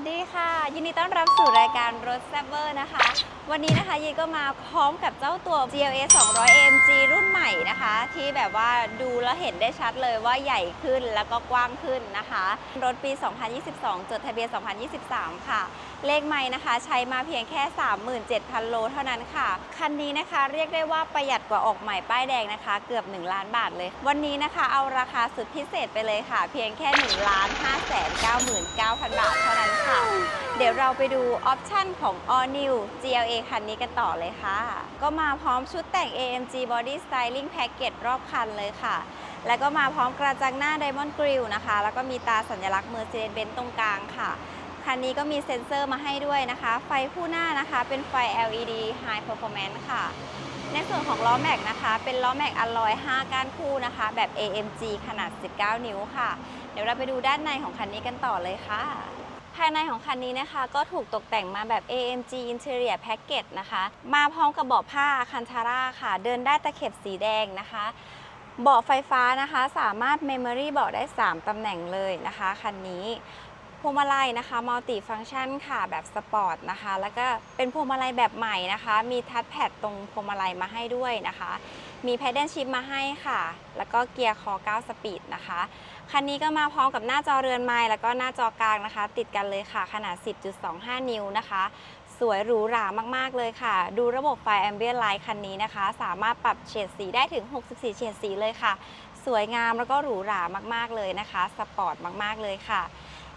สดีค่ะ ยินดีต้อนรับสู่รายการรถแซบเวอร์นะคะ วันนี้นะคะยีก็มาพร้อมกับเจ้าตัว GLA 200 AMG รุ่นใหม่นะคะ ที่แบบว่าดูแล้วเห็นได้ชัดเลยว่าใหญ่ขึ้นแล้วก็กว้างขึ้นนะคะ รถปี 2022 จดทะเบียน 2023 ค่ะ เลขไม่นะคะ ใช้มาเพียงแค่ 37,000 โลเท่านั้นค่ะ คันนี้นะคะเรียกได้ว่าประหยัดกว่าออกใหม่ป้ายแดงนะคะ เกือบ 1 ล้านบาทเลย วันนี้นะคะเอาราคาสุดพิเศษไปเลยค่ะ เพียงแค่1ล้าน5 9 9 0 0 0 บาทเท่านั้น เดี๋ยวเราไปดูออปชันของ All New GLA คันนี้กันต่อเลยค่ะ ก็มาพร้อมชุดแต่ง AMG Body Styling Package รอบคันเลยค่ะ แล้วก็มาพร้อมกระจังหน้า Diamond Grille นะคะ แล้วก็มีตาสัญลักษณ์ Mercedes-Benz ตรงกลางค่ะ คันนี้ก็มีเซ็นเซอร์มาให้ด้วยนะคะ ไฟคู่หน้านะคะเป็นไฟ LED High Performance ค่ะ ในส่วนของล้อแม็กนะคะ เป็นล้อแม็กอลลอย 5 ก้านคู่นะคะ แบบ AMG ขนาด 19 นิ้วค่ะ เดี๋ยวเราไปดูด้านในของคันนี้กันต่อเลยค่ะายในของคันนี้นะคะ ก็ถูกตกแต่งมาแบบ AMG Interior Package นะคะ มาพร้อมกับเบาะผ้าคันทาร่าค่ะ เดินได้ตะเข็บสีแดงนะคะ เบาะไฟฟ้านะคะ สามารถ Memory เบาะได้ 3 ตำแหน่งเลยนะคะคันนี้ พวงมาลัยนะคะมัลติฟัง c t ชันค่ะแบบสปอร์ตนะคะ แล้วก็เป็นพวงมาลัยแบบใหม่นะคะ มีทัชแพดตรงพวงมาลัยมาให้ด้วยนะคะ มีแพดเดิลชิพมาให้ค่ะ แล้วก็เกียร์คอ 9 สปีดนะคะ คันนี้ก็มาพร้อมกับหน้าจอเรือนไม้แล้วก็หน้าจอกลางนะคะ ติดกันเลยค่ะ ขนาด 10.25 นิ้วนะคะ สวยหรูหรามาก ๆ เลยค่ะ ดูระบบไฟแอมเบียนไลท์คันนี้นะคะ สามารถปรับเฉดสีได้ถึง 64 เฉดสีเลยค่ะ สวยงามแล้วก็หรูหรามากๆเลยนะคะ สปอร์ตมาก ๆ เลยค่ะ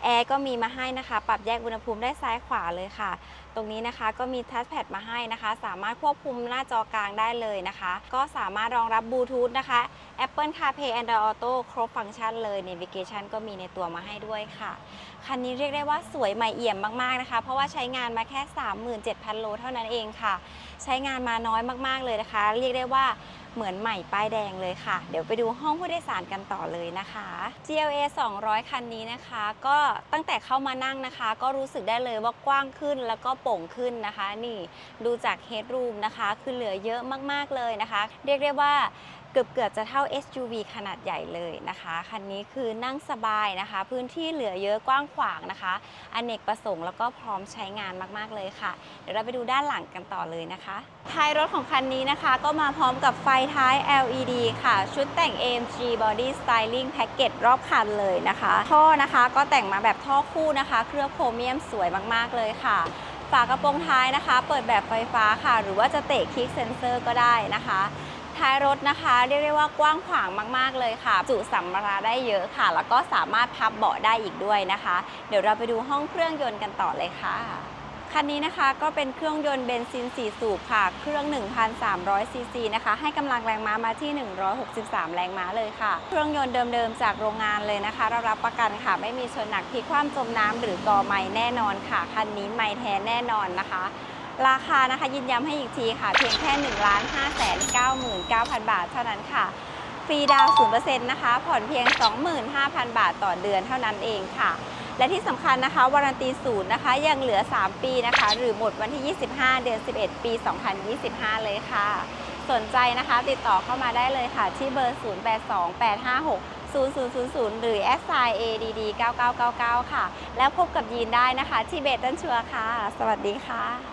แอร์ก็มีมาให้นะคะ ปรับแยกอุณหภูมิได้ซ้ายขวาเลยค่ะ ตรงนี้นะคะก็มีทัชแพดมาให้นะคะ สามารถควบคุมหน้าจอกลางได้เลยนะคะ ก็สามารถรองรับบลูทูธนะคะ Apple CarPlay Android Auto ครบฟังก์ชันเลย Navigation ก็มีในตัวมาให้ด้วยค่ะ คันนี้เรียกได้ว่าสวยใหม่เอี่ยมมากๆนะคะ เพราะว่าใช้งานมาแค่ 37,000 โลเท่านั้นเองค่ะใช้งานมาน้อยมากๆเลยนะคะ เรียกได้ว่าเหมือนใหม่ป้ายแดงเลยค่ะ เดี๋ยวไปดูห้องผู้โดยสารกันต่อเลยนะคะ GLA 200 คันนี้นะคะ ก็ตั้งแต่เข้ามานั่งนะคะ ก็รู้สึกได้เลยว่ากว้างขึ้นแล้วก็โป่งขึ้นนะคะ นี่ดูจาก Headroom นะคะ คือเหลือเยอะมากๆเลยนะคะ เรียกได้ว่า เกือบเกือบจะเท่า SUV ขนาดใหญ่เลยนะคะ คันนี้คือนั่งสบายนะคะ พื้นที่เหลือเยอะกว้างขวางนะคะอเนกประสงค์แล้วก็พร้อมใช้งานมากๆเลยค่ะ เดี๋ยวเราไปดูด้านหลังกันต่อเลยนะคะท้ายรถของคันนี้นะคะ ก็มาพร้อมกับไฟท้าย LED ค่ะ ชุดแต่ง AMG Body Styling Package รอบคันเลยนะคะ ท่อนะคะก็แต่งมาแบบท่อคู่นะคะ เคลือบโครเมียมสวยมากๆเลยค่ะฝากระโปรงท้ายนะคะ เปิดแบบไฟฟ้าค่ะ หรือว่าจะเตะคลิกเซนเซอร์ก็ได้นะคะ ท้ายรถนะคะเรียกได้ว่ากว้างขวางมาก ๆ เลยค่ะ จุสัมภาระได้เยอะค่ะ แล้วก็สามารถพับเบาะได้อีกด้วยนะคะ เดี๋ยวเราไปดูห้องเครื่องยนต์กันต่อเลยค่ะคันนี้นะคะก็เป็นเครื่องยนต์เบนซิน 4 สูบค่ะ เครื่อง 1,300 ซีซีนะคะ ให้กำลังแรงม้ามาที่ 163 แรงม้าเลยค่ะ เครื่องยนต์เดิมๆ จากโรงงานเลยนะคะ เรารับประกันค่ะ ไม่มีชนหนักพลิกคว่ำจมน้ำหรือกอไม้แน่นอนค่ะ คันนี้ไม่แท้แน่นอนนะคะ ราคานะคะยินย้ำให้อีกทีค่ะ เพียงแค่ 1 5 9 9 9 0 0 บาทเท่านั้นค่ะ ฟรีดาวน์0%นะคะ ผ่อนเพียง 25,000 บาทต่อเดือนเท่านั้นเองค่ะ และที่สำคัญนะคะ วารันตีศูนย์นะคะ ยังเหลือ 3 ปีนะคะ หรือหมดวันที่ 25 เดือน 11 ปี 2025 เลยค่ะ สนใจนะคะ ติดต่อเข้ามาได้เลยค่ะ ที่เบอร์ 082856 0000 หรือ s i add 9999 ค่ะ แล้วพบกับยีนได้นะคะ ที่เบตันชัวค่ะ สวัสดีค่ะ